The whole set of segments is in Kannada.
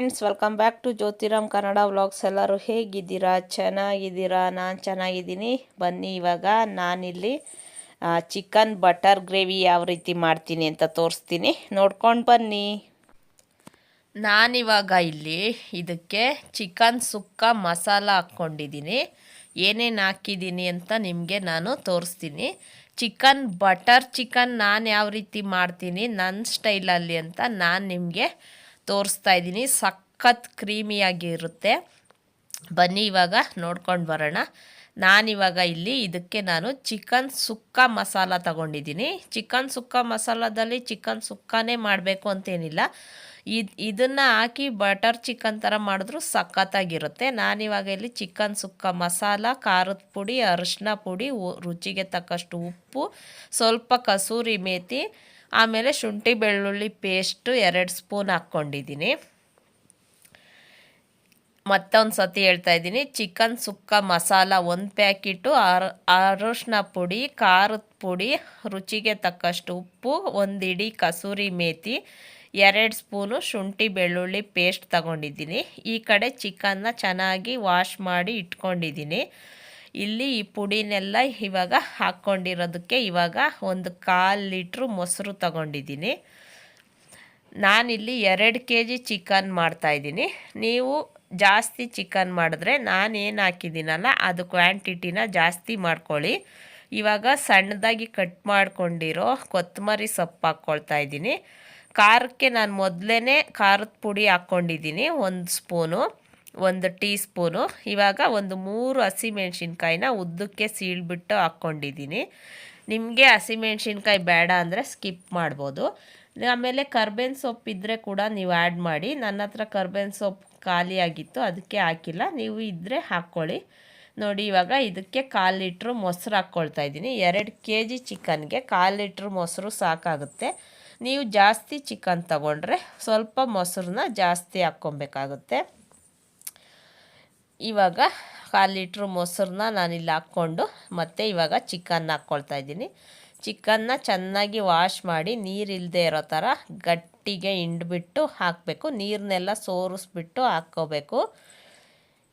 Friends, welcome back to Jyothiram Kannada vlogs. ಎಲ್ಲರೂ ಹೇಗಿದ್ದೀರಾ? ಚೆನ್ನಾಗಿದ್ದೀರಾ? ನಾನು ಚೆನ್ನಾಗಿದ್ದೀನಿ. ಬನ್ನಿ, ಇವಾಗ ನಾನಿಲ್ಲಿ ಚಿಕನ್ ಬಟರ್ ಗ್ರೇವಿ ಯಾವ ರೀತಿ ಮಾಡ್ತೀನಿ ಅಂತ ತೋರಿಸ್ತೀನಿ. ನೋಡ್ಕೊಂಡು ಬನ್ನಿ. ನಾನಿವಾಗ ಇಲ್ಲಿ ಇದಕ್ಕೆ ಚಿಕನ್ ಸುಕ್ಕ ಮಸಾಲ ಹಾಕ್ಕೊಂಡಿದ್ದೀನಿ. ಏನೇನು ಹಾಕಿದ್ದೀನಿ ಅಂತ ನಿಮಗೆ ನಾನು ತೋರಿಸ್ತೀನಿ. ಚಿಕನ್ ಬಟರ್ ಚಿಕನ್ ನಾನು ಯಾವ ರೀತಿ ಮಾಡ್ತೀನಿ ನನ್ನ ಸ್ಟೈಲಲ್ಲಿ ಅಂತ ನಾನು ನಿಮಗೆ ತೋರಿಸ್ತಾ ಇದ್ದೀನಿ. ಸಖತ್ ಕ್ರೀಮಿಯಾಗಿರುತ್ತೆ ಬನ್ನಿ ಇವಾಗ ನೋಡ್ಕೊಂಡು ಬರೋಣ. ನಾನಿವಾಗ ಇಲ್ಲಿ ಇದಕ್ಕೆ ನಾನು ಚಿಕನ್ ಸುಕ್ಕ ಮಸಾಲ ತಗೊಂಡಿದ್ದೀನಿ. ಚಿಕನ್ ಸುಕ್ಕ ಮಸಾಲದಲ್ಲಿ ಚಿಕನ್ ಸುಕ್ಕನೇ ಮಾಡಬೇಕು ಅಂತೇನಿಲ್ಲ. ಇದು, ಇದನ್ನು ಹಾಕಿ ಬಟರ್ ಚಿಕನ್ ಥರ ಮಾಡಿದ್ರೂ ಸಖತ್ತಾಗಿರುತ್ತೆ. ನಾನಿವಾಗ ಇಲ್ಲಿ ಚಿಕನ್ ಸುಕ್ಕ ಮಸಾಲ, ಖಾರದ ಪುಡಿ ಅರಿಶಿನ ಪುಡಿ ರುಚಿಗೆ ತಕ್ಕಷ್ಟು ಉಪ್ಪು, ಸ್ವಲ್ಪ ಕಸೂರಿ ಮೇಥಿ ಆಮೇಲೆ ಶುಂಠಿ, ಬೆಳ್ಳುಳ್ಳಿ ಪೇಸ್ಟು ಎರಡು ಸ್ಪೂನ್ ಹಾಕ್ಕೊಂಡಿದ್ದೀನಿ. ಮತ್ತೊಂದು ಸತಿ ಹೇಳ್ತಾ ಇದ್ದೀನಿ ಚಿಕನ್ ಸುಕ್ಕ ಮಸಾಲ ಒಂದು ಪ್ಯಾಕೆಟು ಆರ್, ಅರಶಿನ ಪುಡಿ, ಖಾರದ ಪುಡಿ, ರುಚಿಗೆ ತಕ್ಕಷ್ಟು ಉಪ್ಪು, ಒಂದು ಇಡೀ ಕಸೂರಿ ಮೇಥಿ ಎರಡು ಸ್ಪೂನು ಶುಂಠಿ, ಬೆಳ್ಳುಳ್ಳಿ ಪೇಸ್ಟ್ ತಗೊಂಡಿದ್ದೀನಿ. ಈ ಕಡೆ ಚಿಕನ್ನ ಚೆನ್ನಾಗಿ ವಾಶ್ ಮಾಡಿ ಇಟ್ಕೊಂಡಿದ್ದೀನಿ. ಇಲ್ಲಿ ಈ ಪುಡಿನೆಲ್ಲ ಇವಾಗ ಹಾಕ್ಕೊಂಡಿರೋದಕ್ಕೆ ಇವಾಗ ಒಂದು ಕಾಲು ಲೀಟ್ರು ಮೊಸರು ತಗೊಂಡಿದ್ದೀನಿ. ನಾನಿಲ್ಲಿ ಎರಡು ಕೆ ಜಿ ಚಿಕನ್ ಮಾಡ್ತಾಯಿದ್ದೀನಿ. ನೀವು ಜಾಸ್ತಿ ಚಿಕನ್ ಮಾಡಿದ್ರೆ ನಾನೇನು ಹಾಕಿದ್ದೀನಲ್ಲ ಅದು ಕ್ವಾಂಟಿಟಿನ ಜಾಸ್ತಿ ಮಾಡ್ಕೊಳ್ಳಿ. ಇವಾಗ ಸಣ್ಣದಾಗಿ ಕಟ್ ಮಾಡ್ಕೊಂಡಿರೋ ಕೊತ್ತಂಬರಿ ಸೊಪ್ಪು ಹಾಕ್ಕೊಳ್ತಾ ಇದ್ದೀನಿ. ಖಾರಕ್ಕೆ ನಾನು ಮೊದಲೇ ಖಾರದ ಪುಡಿ ಹಾಕ್ಕೊಂಡಿದ್ದೀನಿ, ಒಂದು ಸ್ಪೂನು. ಒಂದು ಟೀ ಸ್ಪೂನು ಇವಾಗ ಒಂದು ಮೂರು ಹಸಿಮೆಣ್ಸಿನ್ಕಾಯಿನ ಉದ್ದಕ್ಕೆ ಸೀಳ್ಬಿಟ್ಟು ಹಾಕ್ಕೊಂಡಿದ್ದೀನಿ. ನಿಮಗೆ ಹಸಿಮೆಣ್ಸಿನ್ಕಾಯಿ ಬೇಡ ಅಂದರೆ ಸ್ಕಿಪ್ ಮಾಡ್ಬೋದು. ಆಮೇಲೆ ಕರ್ಬೇನ್ ಸೊಪ್ಪು ಇದ್ದರೆ ಕೂಡ ನೀವು ಆ್ಯಡ್ ಮಾಡಿ. ನನ್ನ ಹತ್ರ ಕರ್ಬೇನ್ ಸೊಪ್ಪು ಖಾಲಿಯಾಗಿತ್ತು ಅದಕ್ಕೆ ಹಾಕಿಲ್ಲ. ನೀವು ಇದ್ದರೆ ಹಾಕ್ಕೊಳ್ಳಿ. ನೋಡಿ, ಇವಾಗ ಇದಕ್ಕೆ ಕಾಲು ಲೀಟ್ರು ಮೊಸರು ಹಾಕ್ಕೊಳ್ತಾ ಇದ್ದೀನಿ. ಎರಡು ಕೆ ಜಿ ಚಿಕನ್ಗೆ ಕಾಲು ಲೀಟ್ರ್ ಮೊಸರು ಸಾಕಾಗುತ್ತೆ. ನೀವು ಜಾಸ್ತಿ ಚಿಕನ್ ತಗೊಂಡ್ರೆ ಸ್ವಲ್ಪ ಮೊಸರನ್ನ ಜಾಸ್ತಿ ಹಾಕ್ಕೊಬೇಕಾಗುತ್ತೆ. ಇವಾಗ ಕಾಲು ಲೀಟ್ರ್ ಮೊಸರನ್ನ ನಾನಿಲ್ಲಿ ಹಾಕ್ಕೊಂಡು ಮತ್ತು ಇವಾಗ ಚಿಕನ್ ಹಾಕ್ಕೊಳ್ತಾ ಇದ್ದೀನಿ. ಚಿಕನ್ನ ಚೆನ್ನಾಗಿ ವಾಶ್ ಮಾಡಿ ನೀರಿಲ್ಲದೆ ಇರೋ ಥರ ಗಟ್ಟಿಗೆ ಹಿಂಡ್ಬಿಟ್ಟು ಹಾಕಬೇಕು. ನೀರನ್ನೆಲ್ಲ ಸೋರಿಸ್ಬಿಟ್ಟು ಹಾಕ್ಕೋಬೇಕು.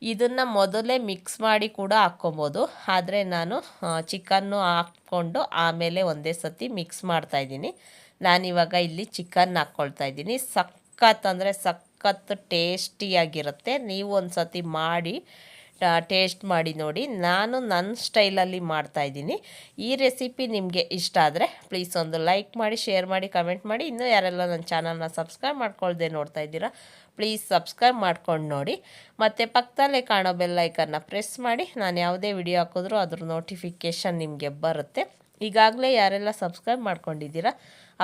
ಇದನ್ನು ಮೊದಲೇ ಮಿಕ್ಸ್ ಮಾಡಿ ಕೂಡ ಹಾಕ್ಕೊಬೋದು. ಆದರೆ ನಾನು ಚಿಕನ್ನು ಹಾಕ್ಕೊಂಡು ಆಮೇಲೆ ಒಂದೇ ಸತಿ ಮಿಕ್ಸ್ ಮಾಡ್ತಾಯಿದ್ದೀನಿ ನಾನಿವಾಗ ಇಲ್ಲಿ ಚಿಕನ್ ಹಾಕ್ಕೊಳ್ತಾ ಇದ್ದೀನಿ. ಸಖತ್ ಅಂದರೆ ಟೇಸ್ಟಿಯಾಗಿರುತ್ತೆ. ನೀವು ಒಂದು ಸತಿ ಮಾಡಿ ಟೇಸ್ಟ್ ಮಾಡಿ ನೋಡಿ. ನಾನು ನನ್ನ ಸ್ಟೈಲಲ್ಲಿ ಮಾಡ್ತಾಯಿದ್ದೀನಿ ಈ ರೆಸಿಪಿ ನಿಮಗೆ ಇಷ್ಟ ಆದರೆ ಪ್ಲೀಸ್ ಒಂದು ಲೈಕ್ ಮಾಡಿ, ಶೇರ್ ಮಾಡಿ, ಕಮೆಂಟ್ ಮಾಡಿ. ಇನ್ನೂ ಯಾರೆಲ್ಲ ನನ್ನ ಚಾನಲ್ನ ಸಬ್ಸ್ಕ್ರೈಬ್ ಮಾಡ್ಕೊಳ್ದೆ ನೋಡ್ತಾ ಇದ್ದೀರಾ, ಪ್ಲೀಸ್ ಸಬ್ಸ್ಕ್ರೈಬ್ ಮಾಡ್ಕೊಂಡು ನೋಡಿ. ಮತ್ತು ಪಕ್ಕದಲ್ಲೇ ಕಾಣೋ ಬೆಲ್ಲೈಕನ್ನ ಪ್ರೆಸ್ ಮಾಡಿ. ನಾನು ಯಾವುದೇ ವಿಡಿಯೋ ಹಾಕಿದ್ರೂ ಅದ್ರ ನೋಟಿಫಿಕೇಷನ್ ನಿಮಗೆ ಬರುತ್ತೆ. ಈಗಾಗಲೇ ಯಾರೆಲ್ಲ ಸಬ್ಸ್ಕ್ರೈಬ್ ಮಾಡ್ಕೊಂಡಿದ್ದೀರಾ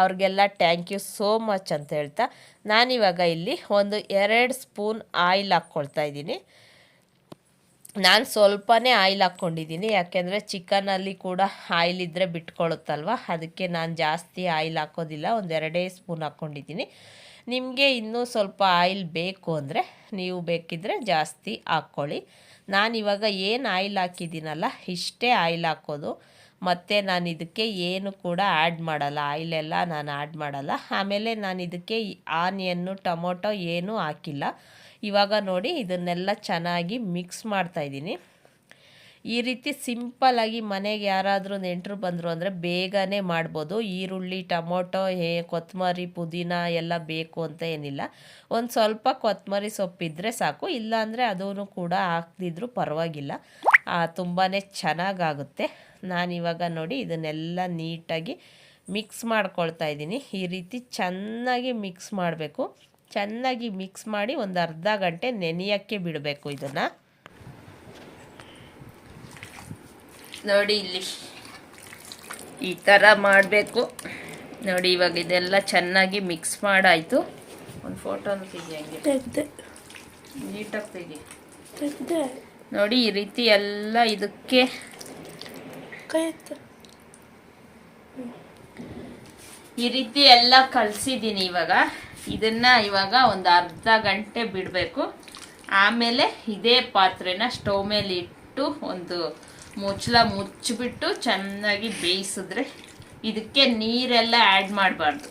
ಅವ್ರಿಗೆಲ್ಲ ಥ್ಯಾಂಕ್ ಯು ಸೋ ಮಚ್ ಅಂತ ಹೇಳ್ತಾ ನಾನಿವಾಗ ಇಲ್ಲಿ ಒಂದು ಎರಡು ಸ್ಪೂನ್ ಆಯಿಲ್ ಹಾಕ್ಕೊಳ್ತಾ ಇದ್ದೀನಿ. ನಾನು ಸ್ವಲ್ಪನೇ ಆಯಿಲ್ ಹಾಕ್ಕೊಂಡಿದ್ದೀನಿ, ಯಾಕೆಂದರೆ ಚಿಕನಲ್ಲಿ ಕೂಡ ಆಯಿಲ್ ಇದ್ದರೆ ಬಿಟ್ಕೊಳುತ್ತಲ್ವ? ಅದಕ್ಕೆ ನಾನು ಜಾಸ್ತಿ ಆಯಿಲ್ ಹಾಕೋದಿಲ್ಲ ಒಂದೆರಡೇ ಸ್ಪೂನ್ ಹಾಕ್ಕೊಂಡಿದ್ದೀನಿ. ನಿಮಗೆ ಇನ್ನೂ ಸ್ವಲ್ಪ ಆಯಿಲ್ ಬೇಕು ಅಂದರೆ ನೀವು ಬೇಕಿದ್ದರೆ ಜಾಸ್ತಿ ಹಾಕ್ಕೊಳ್ಳಿ. ನಾನಿವಾಗ ಏನು ಆಯಿಲ್ ಹಾಕಿದ್ದೀನಲ್ಲ, ಇಷ್ಟೇ ಆಯಿಲ್ ಹಾಕೋದು. ಮತ್ತು ನಾನು ಇದಕ್ಕೆ ಏನು ಕೂಡ ಆ್ಯಡ್ ಮಾಡಲ್ಲ. ಆಯಿಲೆಲ್ಲ ನಾನು ಆ್ಯಡ್ ಮಾಡಲ್ಲ. ಆಮೇಲೆ ನಾನು ಇದಕ್ಕೆ ಆನಿಯನ್ನು, ಟೊಮೊಟೊ ಏನೂ ಹಾಕಿಲ್ಲ. ಇವಾಗ ನೋಡಿ ಇದನ್ನೆಲ್ಲ ಚೆನ್ನಾಗಿ ಮಿಕ್ಸ್ ಮಾಡ್ತಾಯಿದ್ದೀನಿ ಈ ರೀತಿ ಸಿಂಪಲ್ಲಾಗಿ ಮನೆಗೆ ಯಾರಾದರೂ ನೆಂಟರು ಬಂದರು ಅಂದರೆ ಬೇಗನೆ ಮಾಡ್ಬೋದು. ಈರುಳ್ಳಿ, ಟೊಮೊಟೊ, ಹೇ ಕೊತ್ತಂಬರಿ ಪುದೀನ ಎಲ್ಲ ಬೇಕು ಅಂತ ಏನಿಲ್ಲ. ಒಂದು ಸ್ವಲ್ಪ ಕೊತ್ತಂಬರಿ ಸೊಪ್ಪಿದ್ರೆ ಸಾಕು. ಇಲ್ಲಾಂದರೆ ಅದೂ ಕೂಡ ಹಾಕ್ದಿದ್ರು ಪರವಾಗಿಲ್ಲ. ತುಂಬಾ ಚೆನ್ನಾಗಾಗುತ್ತೆ. ನಾನಿವಾಗ ನೋಡಿ ಇದನ್ನೆಲ್ಲ ನೀಟಾಗಿ ಮಿಕ್ಸ್ ಮಾಡ್ಕೊಳ್ತಾ ಇದ್ದೀನಿ. ಈ ರೀತಿ ಚೆನ್ನಾಗಿ ಮಿಕ್ಸ್ ಮಾಡಬೇಕು. ಚೆನ್ನಾಗಿ ಮಿಕ್ಸ್ ಮಾಡಿ ಒಂದು ಅರ್ಧ ಗಂಟೆ ನೆನೆಯೋಕ್ಕೆ ಬಿಡಬೇಕು ಇದನ್ನು. ನೋಡಿ ಇಲ್ಲಿ ಈ ಥರ ಮಾಡಬೇಕು. ನೋಡಿ ಇವಾಗ ಇದೆಲ್ಲ ಚೆನ್ನಾಗಿ ಮಿಕ್ಸ್ ಮಾಡಾಯಿತು. ಒಂದು ಫೋಟೋನು ತೆಗಿ ಹಂಗೆ. ನೀಟಾಗಿ ತೆಗಿ ನೋಡಿ ಈ ರೀತಿ ಎಲ್ಲ ಇದಕ್ಕೆ ಈ ರೀತಿ ಎಲ್ಲ ಕಲಸಿದ್ದೀನಿ ಇವಾಗ. ಇದನ್ನ ಇವಾಗ ಒಂದು ಅರ್ಧ ಗಂಟೆ ಬಿಡಬೇಕು. ಆಮೇಲೆ ಇದೇ ಪಾತ್ರೆನ ಸ್ಟವ್ ಮೇಲೆ ಇಟ್ಟು ಒಂದು ಮುಚ್ಚಲ ಮುಚ್ಚಿಬಿಟ್ಟು ಚೆನ್ನಾಗಿ ಬೇಯಿಸಿದ್ರೆ ಇದಕ್ಕೆ ನೀರೆಲ್ಲ ಆ್ಯಡ್ ಮಾಡಬಾರ್ದು.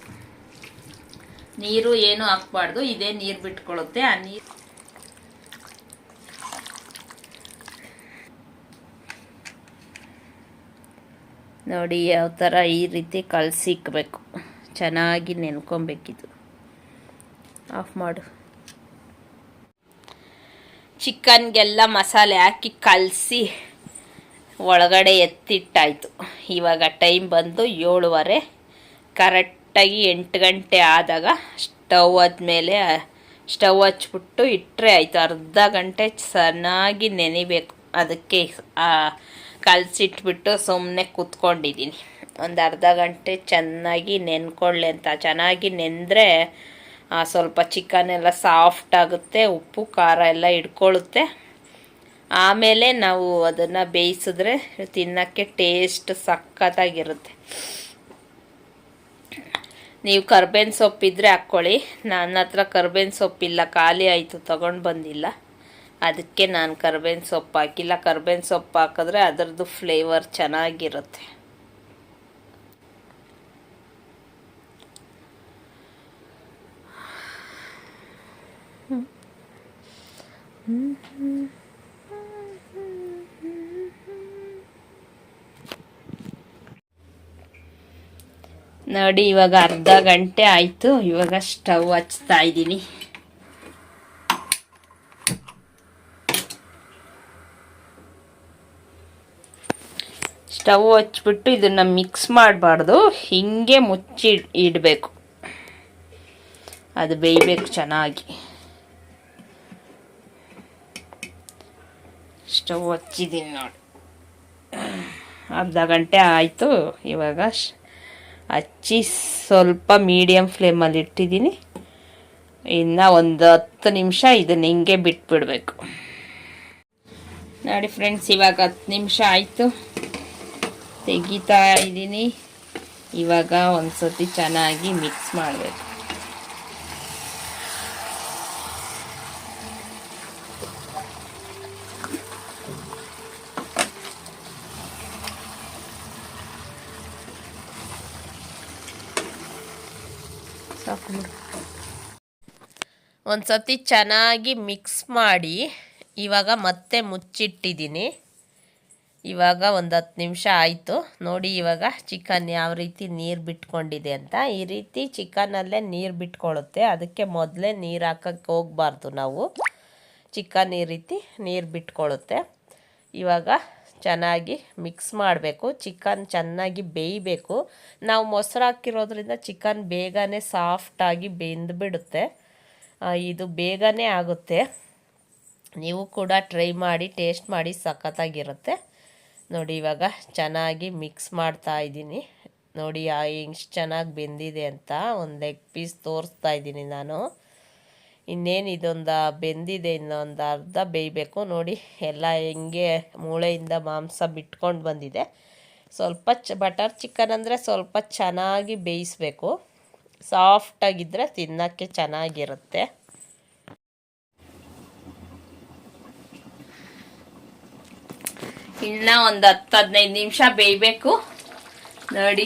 ನೀರು ಏನು ಹಾಕ್ಬಾರ್ದು. ಇದೇ ನೀರು ಬಿಟ್ಕೊಳ್ಳುತ್ತೆ ಆ ನೀರು ನೋಡಿ, ಯಾವ ಥರ ಈ ರೀತಿ ಕಲಸಿಕ್ಬೇಕು ಚೆನ್ನಾಗಿ ನೆನ್ಕೊಬೇಕಿದು. ಆಫ್ ಮಾಡು. ಚಿಕನ್ಗೆಲ್ಲ ಮಸಾಲೆ ಹಾಕಿ ಕಲಸಿ ಒಳಗಡೆ ಎತ್ತಿಟ್ಟಾಯಿತು. ಇವಾಗ ಟೈಮ್ ಬಂದು ಏಳುವರೆ. ಕರೆಕ್ಟಾಗಿ ಎಂಟು ಗಂಟೆ ಆದಾಗ ಸ್ಟವ್ ಆದಮೇಲೆ, ಸ್ಟವ್ ಹಚ್ಬಿಟ್ಟು ಇಟ್ಟರೆ ಆಯಿತು. ಅರ್ಧ ಗಂಟೆ ಚೆನ್ನಾಗಿ ನೆನಿಬೇಕು. ಅದಕ್ಕೆ ಕಲಸಿಟ್ಬಿಟ್ಟು ಸುಮ್ಮನೆ ಕೂತ್ಕೊಂಡಿದ್ದೀನಿ. ಒಂದು ಅರ್ಧ ಗಂಟೆ ಚೆನ್ನಾಗಿ ನೆನ್ಕೊಳ್ಳಿ ಅಂತ. ಚೆನ್ನಾಗಿ ನೆಂದರೆ ಸ್ವಲ್ಪ ಚಿಕನ್ ಎಲ್ಲ ಸಾಫ್ಟ್ ಆಗುತ್ತೆ, ಉಪ್ಪು, ಖಾರ ಎಲ್ಲ ಹಿಡ್ಕೊಳ್ಳುತ್ತೆ. ಆಮೇಲೆ ನಾವು ಅದನ್ನು ಬೇಯಿಸಿದ್ರೆ ತಿನ್ನೋಕ್ಕೆ ಟೇಸ್ಟ್ ಸಖತ್ತಾಗಿರುತ್ತೆ. ನೀವು ಕರ್ಬೇವಿನ ಸೊಪ್ಪಿದ್ರೆ ಹಾಕ್ಕೊಳ್ಳಿ. ನನ್ನ ಹತ್ರ ಕರ್ಬೇವಿನ ಸೊಪ್ಪಿಲ್ಲ, ಖಾಲಿ ಆಯಿತು, ತೊಗೊಂಡು ಬಂದಿಲ್ಲ. ಅದಕ್ಕೆ ನಾನು ಕರ್ಬೇವಿನ ಸೊಪ್ಪು ಹಾಕಿಲ್ಲ ಕರ್ಬೇವಿನ ಸೊಪ್ಪು ಹಾಕಿದ್ರೆ ಅದರದ್ದು ಫ್ಲೇವರ್ ಚೆನ್ನಾಗಿರುತ್ತೆ. ನೋಡಿ, ಇವಾಗ ಅರ್ಧ ಗಂಟೆ ಆಯಿತು. ಇವಾಗ ಸ್ಟವ್ ಹಚ್ತಾ ಇದ್ದೀನಿ. ಸ್ಟವ್ ಹಚ್ಬಿಟ್ಟು ಇದನ್ನು ಮಿಕ್ಸ್ ಮಾಡಬಾರ್ದು. ಹೀಗೆ ಮುಚ್ಚಿ ಇಡಬೇಕು. ಅದು ಬೇಯಬೇಕು ಚೆನ್ನಾಗಿ. ಸ್ಟವ್ ಹಚ್ಚಿದ್ದೀನಿ ನೋಡಿ. ಅರ್ಧ ಗಂಟೆ ಆಯಿತು. ಇವಾಗ ಹಚ್ಚಿ ಸ್ವಲ್ಪ ಮೀಡಿಯಮ್ ಫ್ಲೇಮಲ್ಲಿ ಇಟ್ಟಿದ್ದೀನಿ ಇನ್ನು ಒಂದು ಹತ್ತು ನಿಮಿಷ ಇದನ್ನ ಹಿಂಗೆ ಬಿಟ್ಬಿಡಬೇಕು. ನೋಡಿ ಫ್ರೆಂಡ್ಸ್ ಇವಾಗ ಹತ್ತು ನಿಮಿಷ ಆಯಿತು. ತೆಗಿತಾ ಇದ್ದೀನಿ. ಇವಾಗ ಒಂದು ಸತಿ ಚೆನ್ನಾಗಿ ಮಿಕ್ಸ್ ಮಾಡಬೇಕು. ಸಾಕು. ಒಂದು ಸತಿ ಚೆನ್ನಾಗಿ ಮಿಕ್ಸ್ ಮಾಡಿ ಇವಾಗ ಮತ್ತೆ ಮುಚ್ಚಿಟ್ಟಿದ್ದೀನಿ. ಇವಾಗ ಒಂದು ಹತ್ತು ನಿಮಿಷ ಆಯಿತು. ನೋಡಿ ಇವಾಗ ಚಿಕನ್ ಯಾವ ರೀತಿ ನೀರು ಬಿಟ್ಕೊಂಡಿದೆ ಅಂತ. ಈ ರೀತಿ ಚಿಕನಲ್ಲೇ ನೀರು ಬಿಟ್ಕೊಳ್ಳುತ್ತೆ. ಅದಕ್ಕೆ ಮೊದಲೇ ನೀರು ಹಾಕಕ್ಕೆ ಹೋಗಬಾರ್ದು ನಾವು. ಚಿಕನ್ ಈ ರೀತಿ ನೀರು ಬಿಟ್ಕೊಳ್ಳುತ್ತೆ. ಇವಾಗ ಚೆನ್ನಾಗಿ ಮಿಕ್ಸ್ ಮಾಡಬೇಕು. ಚಿಕನ್ ಚೆನ್ನಾಗಿ ಬೇಯಬೇಕು. ನಾವು ಮೊಸರು ಹಾಕಿರೋದ್ರಿಂದ ಚಿಕನ್ ಬೇಗನೆ ಸಾಫ್ಟಾಗಿ ಬೆಂದುಬಿಡುತ್ತೆ ಇದು ಬೇಗನೆ ಆಗುತ್ತೆ. ನೀವು ಕೂಡ ಟ್ರೈ ಮಾಡಿ, ಟೇಸ್ಟ್ ಮಾಡಿ ಸಖತ್ತಾಗಿರುತ್ತೆ. ನೋಡಿ, ಇವಾಗ ಚೆನ್ನಾಗಿ ಮಿಕ್ಸ್ ಮಾಡ್ತಾ ಇದ್ದೀನಿ. ನೋಡಿ ಎಷ್ಟು ಚೆನ್ನಾಗಿ ಬೆಂದಿದೆ ಅಂತ ಒಂದು ಲೆಗ್ ಪೀಸ್ ತೋರಿಸ್ತಾ ಇದ್ದೀನಿ ನಾನು. ಇನ್ನೇನು ಇದೊಂದು ಬೆಂದಿದೆ ಇನ್ನೊಂದು ಅರ್ಧ ಬೇಯಬೇಕು. ನೋಡಿ, ಎಲ್ಲ ಹೆಂಗೆ ಮೂಳೆಯಿಂದ ಮಾಂಸ ಬಿಟ್ಕೊಂಡು ಬಂದಿದೆ. ಸ್ವಲ್ಪ ಚ, ಬಟರ್ ಚಿಕನ್ ಅಂದರೆ ಸ್ವಲ್ಪ ಚೆನ್ನಾಗಿ ಬೇಯಿಸ್ಬೇಕು. ಸಾಫ್ಟಾಗಿದ್ದರೆ ತಿನ್ನೋಕ್ಕೆ ಚೆನ್ನಾಗಿರುತ್ತೆ. ಇನ್ನ ಒಂದು ಹತ್ತು ಹದಿನೈದು ನಿಮಿಷ ಬೇಯಬೇಕು. ನೋಡಿ.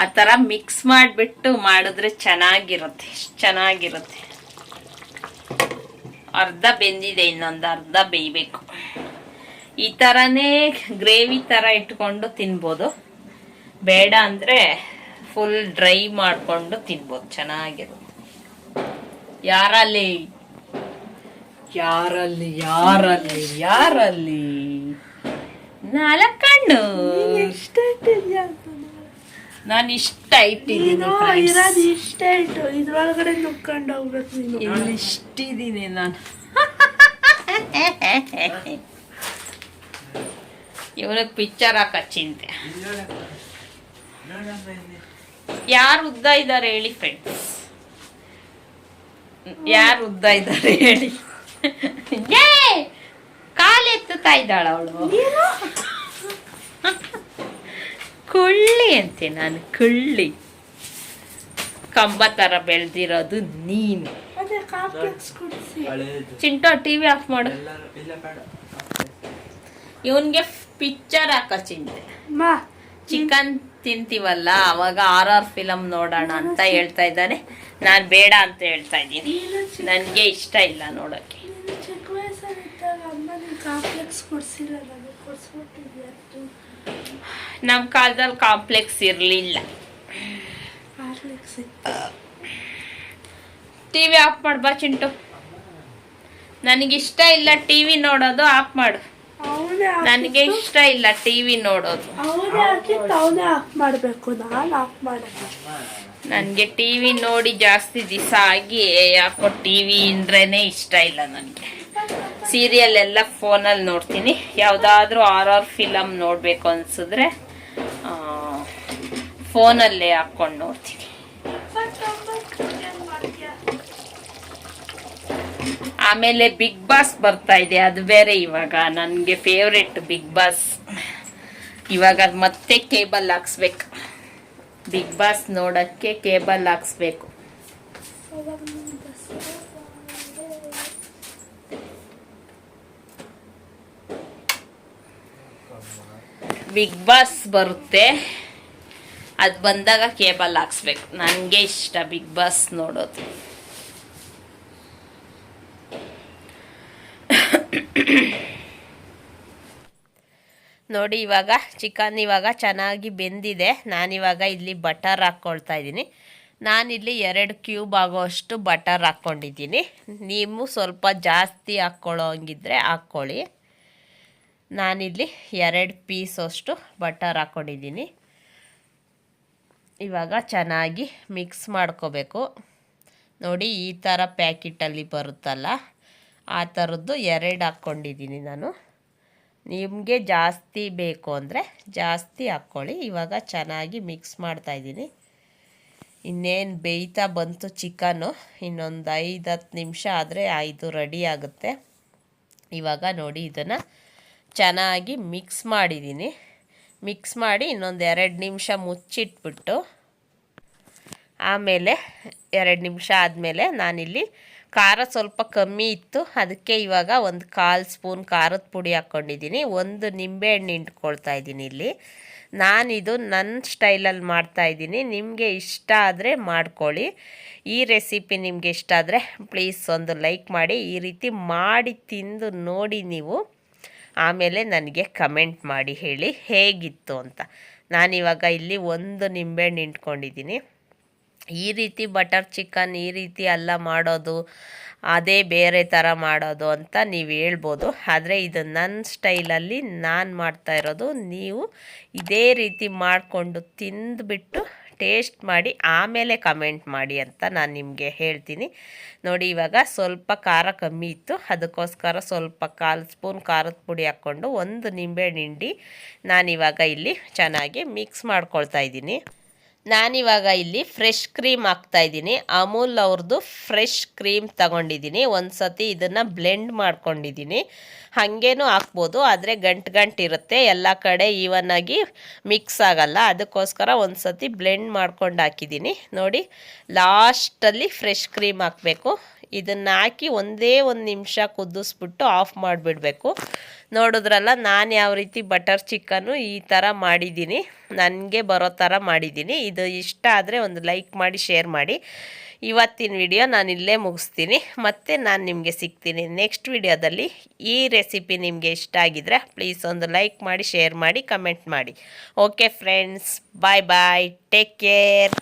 ಆ ಥರ ಮಿಕ್ಸ್ ಮಾಡಿಬಿಟ್ಟು ಮಾಡಿದ್ರೆ ಚೆನ್ನಾಗಿರುತ್ತೆ ಚೆನ್ನಾಗಿರುತ್ತೆ. ಅರ್ಧ ಬೆಂದಿದೆ, ಇನ್ನೊಂದು ಅರ್ಧ ಬೇಯಬೇಕು. ಈ ಥರನೇ ಗ್ರೇವಿ ಥರ ಇಟ್ಕೊಂಡು ತಿನ್ಬೋದು. ಬೇಡ ಅಂದರೆ ಫುಲ್ ಡ್ರೈ ಮಾಡಿಕೊಂಡು ತಿನ್ಬೋದು, ಚೆನ್ನಾಗಿರುತ್ತೆ. ಯಾರಲ್ಲಿ? ಯಾರಲ್ಲಿ ಯಾರಲ್ಲಿ ಯಾರಲ್ಲಿ? ನಾಲ್ಕಣ್ಣು ನಾನು ಇಷ್ಟ ಇಟ್ಟಿದ್ದೀನಿ ಇಷ್ಟ ಇಟ್ಟು ಇದ್ರೊಳಗಡೆ ನುಕ್ಕೊಂಡು ಹೋಗ್ಬೇಕು ನೀನು. ಇಲ್ಲಿ ಇಷ್ಟಿದ್ದೀನಿ ನಾನು. ಇವನಿಗೆ ಪಿಕ್ಚರ್ ಹಾಕ ಚಿಂತೆ. ಯಾರು ಉದ್ದ ಇದ್ದಾರೆ ಹೇಳಿ ಫ್ರೆಂಡ್ಸ್ ಯಾರು ಉದ್ದ ಇದ್ದಾರೆ ಹೇಳಿ. ಕಾಲು ಕಾಲೆತ್ತುತ್ತಾ ಇದ್ದಾಳ ಅವಳು. ಕುಳ್ಳಿ ಅಂತೆ ನಾನು ಕುಳ್ಳಿ. ಕಂಬ ತರ ಬೆಳೆದಿರೋದು ನೀನು. ಚಿಂಟೋ ಟಿವಿ ಆಫ್ ಮಾಡು. ಇವನ್ಗೆ ಪಿಕ್ಚರ್ ಹಾಕೋ ಚಿಂತೆ ಅಮ್ಮ ಚಿಕನ್ ತಿಂತೀವಲ್ಲ ಅವಾಗ ಆರ್ ಆರ್ ಫಿಲಮ್ ನೋಡೋಣ ಅಂತ ಹೇಳ್ತಾ ಇದ್ದಾನೆ. ನಾನು ಬೇಡ ಅಂತ ಹೇಳ್ತಾ ಇದ್ದೀನಿ. ನನಗೆ ಇಷ್ಟ ಇಲ್ಲ ನೋಡೋಕ್ಕೆ ನಮ್ಮ ಕಾಲದಲ್ಲಿ ಕಾಂಪ್ಲೆಕ್ಸ್ ಇರಲಿಲ್ಲ. ಟಿ ವಿ ಆಫ್ ಮಾಡ್ಬಾ ಚಿಂಟು. ನನಗಿಷ್ಟ ಇಲ್ಲ ಟಿ ವಿ ನೋಡೋದು ಆಫ್ ಮಾಡು. ನನಗೆ ಇಷ್ಟ? ಇಲ್ಲ ಟಿವಿ ನೋಡೋದು. ಅವನೇ ಹಾಕಿತ್ತು ಅವನೇ ಆಫ್ ಮಾಡಬೇಕು ನಾನು ಆಫ್ ಮಾಡಲ್ಲ. ನನಗೆ ಟಿವಿ ನೋಡಿ ಜಾಸ್ತಿ ದಿವಸ ಆಗಿ ಯಾಕೋ ಟಿವಿ ಇಂದ್ರೇ ಇಷ್ಟ ಇಲ್ಲ ನನಗೆ. ಸೀರಿಯಲ್ ಎಲ್ಲ ಫೋನಲ್ಲಿ ನೋಡ್ತೀನಿ. ಯಾವುದಾದ್ರೂ ಆರ್ ಆರ್ ಫಿಲಮ್ ನೋಡಬೇಕು ಅನಿಸಿದ್ರೆ ಫೋನಲ್ಲೇ ಹಾಕ್ಕೊಂಡು ನೋಡ್ತೀನಿ. ಆಮೇಲೆ ಬಿಗ್ ಬಾಸ್ ಬರ್ತಾ ಇದೆ. ಅದು ಬೇರೆ ಇವಾಗ. ನನಗೆ ಫೇವ್ರೆಟ್ ಬಿಗ್ ಬಾಸ್ ಇವಾಗ ಮತ್ತೆ ಕೇಬಲ್ ಹಾಕ್ಸ್ಬೇಕು. ಬಿಗ್ ಬಾಸ್ ನೋಡೋಕ್ಕೆ ಕೇಬಲ್ ಹಾಕ್ಸ್ಬೇಕು. ಬಿಗ್ ಬಾಸ್ ಬರುತ್ತೆ. ಅದು ಬಂದಾಗ ಕೇಬಲ್ ಹಾಕ್ಸ್ಬೇಕು. ನನಗೆ ಇಷ್ಟ ಬಿಗ್ ಬಾಸ್ ನೋಡೋದು. ನೋಡಿ, ಇವಾಗ ಚಿಕನ್ ಇವಾಗ ಚೆನ್ನಾಗಿ ಬೆಂದಿದೆ. ನಾನಿವಾಗ ಇಲ್ಲಿ ಬಟರ್ ಹಾಕ್ಕೊಳ್ತಾ ಇದ್ದೀನಿ. ನಾನಿಲ್ಲಿ ಎರಡು ಕ್ಯೂಬ್ ಆಗೋಷ್ಟು ಬಟರ್ ಹಾಕ್ಕೊಂಡಿದ್ದೀನಿ. ನೀವು ಸ್ವಲ್ಪ ಜಾಸ್ತಿ ಹಾಕ್ಕೊಳ್ಳೋ ಹಂಗಿದ್ರೆ ಹಾಕ್ಕೊಳ್ಳಿ. ನಾನಿಲ್ಲಿ ಎರಡು ಪೀಸಷ್ಟು ಬಟರ್ ಹಾಕ್ಕೊಂಡಿದ್ದೀನಿ. ಇವಾಗ ಚೆನ್ನಾಗಿ ಮಿಕ್ಸ್ ಮಾಡ್ಕೋಬೇಕು. ನೋಡಿ, ಈ ಥರ ಪ್ಯಾಕೆಟಲ್ಲಿ ಬರುತ್ತಲ್ಲ, ಆ ಥರದ್ದು ಎರಡು ಹಾಕ್ಕೊಂಡಿದ್ದೀನಿ ನಾನು. ನಿಮಗೆ ಜಾಸ್ತಿ ಬೇಕು ಅಂದರೆ ಜಾಸ್ತಿ ಹಾಕ್ಕೊಳ್ಳಿ. ಇವಾಗ ಚೆನ್ನಾಗಿ ಮಿಕ್ಸ್ ಮಾಡ್ತಾಯಿದ್ದೀನಿ ಇನ್ನೇನು ಬೇಯ್ತಾ ಬಂತು ಚಿಕನು ಇನ್ನೊಂದು ಐದು ಹತ್ತು ನಿಮಿಷ ಆದರೆ ಇದು ರೆಡಿ ಆಗುತ್ತೆ. ಇವಾಗ ನೋಡಿ ಇದನ್ನು ಚೆನ್ನಾಗಿ ಮಿಕ್ಸ್ ಮಾಡಿದ್ದೀನಿ. ಮಿಕ್ಸ್ ಮಾಡಿ ಇನ್ನೊಂದು ಎರಡು ನಿಮಿಷ ಮುಚ್ಚಿಟ್ಬಿಟ್ಟು ಆಮೇಲೆ ಎರಡು ನಿಮಿಷ ಆದಮೇಲೆ ನಾನಿಲ್ಲಿ ಖಾರ ಸ್ವಲ್ಪ ಕಮ್ಮಿ ಇತ್ತು. ಅದಕ್ಕೆ ಇವಾಗ ಒಂದು ಕಾಲು ಸ್ಪೂನ್ ಖಾರದ ಪುಡಿ ಹಾಕ್ಕೊಂಡಿದ್ದೀನಿ. ಒಂದು ನಿಂಬೆಹಣ್ಣು ಹಿಂಡ್ಕೊಳ್ತಾ ಇದ್ದೀನಿ ಇಲ್ಲಿ. ನಾನಿದು ನನ್ನ ಸ್ಟೈಲಲ್ಲಿ ಮಾಡ್ತಾ ಇದ್ದೀನಿ. ನಿಮಗೆ ಇಷ್ಟ ಆದರೆ ಮಾಡ್ಕೊಳ್ಳಿ. ಈ ರೆಸಿಪಿ ನಿಮಗೆ ಇಷ್ಟ ಆದರೆ ಪ್ಲೀಸ್ ಒಂದು ಲೈಕ್ ಮಾಡಿ. ಈ ರೀತಿ ಮಾಡಿ ತಿಂದು ನೋಡಿ ನೀವು. ಆಮೇಲೆ ನನಗೆ ಕಮೆಂಟ್ ಮಾಡಿ ಹೇಳಿ ಹೇಗಿತ್ತು ಅಂತ. ನಾನಿವಾಗ ಇಲ್ಲಿ ಒಂದು ನಿಂಬೆಹಣ್ಣು ಹಿಂಡ್ಕೊಂಡಿದ್ದೀನಿ. ಈ ರೀತಿ ಬಟರ್ ಚಿಕನ್ ಈ ರೀತಿ ಅಲ್ಲ ಮಾಡೋದು, ಅದೇ ಬೇರೆ ಥರ ಮಾಡೋದು ಅಂತ ನೀವು ಹೇಳ್ಬೋದು. ಆದರೆ ಇದು ನನ್ನ ಸ್ಟೈಲಲ್ಲಿ ನಾನು ಮಾಡ್ತಾ ಇರೋದು. ನೀವು ಇದೇ ರೀತಿ ಮಾಡಿಕೊಂಡು ತಿಂದುಬಿಟ್ಟು ಟೇಸ್ಟ್ ಮಾಡಿ, ಆಮೇಲೆ ಕಮೆಂಟ್ ಮಾಡಿ ಅಂತ ನಾನು ನಿಮಗೆ ಹೇಳ್ತೀನಿ. ನೋಡಿ, ಇವಾಗ ಸ್ವಲ್ಪ ಖಾರ ಕಮ್ಮಿ ಇತ್ತು. ಅದಕ್ಕೋಸ್ಕರ ಸ್ವಲ್ಪ ಕಾಲು ಸ್ಪೂನ್ ಖಾರದ ಪುಡಿ ಹಾಕ್ಕೊಂಡು ಒಂದು ನಿಂಬೆ ಹಿಂಡಿ ನಾನಿವಾಗ ಇಲ್ಲಿ ಚೆನ್ನಾಗಿ ಮಿಕ್ಸ್ ಮಾಡ್ಕೊಳ್ತಾ ಇದ್ದೀನಿ. ನಾನಿವಾಗ ಇಲ್ಲಿ ಫ್ರೆಶ್ ಕ್ರೀಮ್ ಹಾಕ್ತಾ ಇದ್ದೀನಿ. ಅಮೂಲ್ ಅವ್ರದ್ದು ಫ್ರೆಶ್ ಕ್ರೀಮ್ ತಗೊಂಡಿದ್ದೀನಿ. ಒಂದು ಸತಿ ಇದನ್ನು ಬ್ಲೆಂಡ್ ಮಾಡ್ಕೊಂಡಿದ್ದೀನಿ. ಹಾಗೇನೂ ಹಾಕ್ಬೋದು, ಆದರೆ ಗಂಟು ಗಂಟು ಇರುತ್ತೆ. ಎಲ್ಲ ಕಡೆ ಈವನ್ ಆಗಿ ಮಿಕ್ಸ್ ಆಗಲ್ಲ. ಅದಕ್ಕೋಸ್ಕರ ಒಂದು ಸತಿ ಬ್ಲೆಂಡ್ ಮಾಡ್ಕೊಂಡು ಹಾಕಿದ್ದೀನಿ. ನೋಡಿ ಲಾಸ್ಟಲ್ಲಿ ಫ್ರೆಶ್ ಕ್ರೀಮ್ ಹಾಕಬೇಕು. ಇದನ್ನು ಹಾಕಿ ಒಂದೇ ಒಂದು ನಿಮಿಷ ಕುದಿಸ್ಬಿಟ್ಟು ಆಫ್ ಮಾಡಿಬಿಡಬೇಕು. ನೋಡಿದ್ರಲ್ಲ, ನಾನು ಯಾವ ರೀತಿ ಬಟರ್ ಚಿಕನ್ನು ಈ ಥರ ಮಾಡಿದ್ದೀನಿ. ನನಗೆ ಬರೋ ಥರ ಮಾಡಿದ್ದೀನಿ. ಇದು ಇಷ್ಟ ಆದರೆ ಒಂದು ಲೈಕ್ ಮಾಡಿ ಶೇರ್ ಮಾಡಿ. ಇವತ್ತಿನ ವಿಡಿಯೋ ನಾನು ಇಲ್ಲೇ ಮುಗಿಸ್ತೀನಿ. ಮತ್ತು ನಾನು ನಿಮಗೆ ಸಿಗ್ತೀನಿ ನೆಕ್ಸ್ಟ್ ವಿಡಿಯೋದಲ್ಲಿ ಈ ರೆಸಿಪಿ ನಿಮಗೆ ಇಷ್ಟ ಆಗಿದ್ರೆ ಪ್ಲೀಸ್ ಒಂದು ಲೈಕ್ ಮಾಡಿ ಶೇರ್ ಮಾಡಿ ಕಮೆಂಟ್ ಮಾಡಿ. Okay friends bye bye take care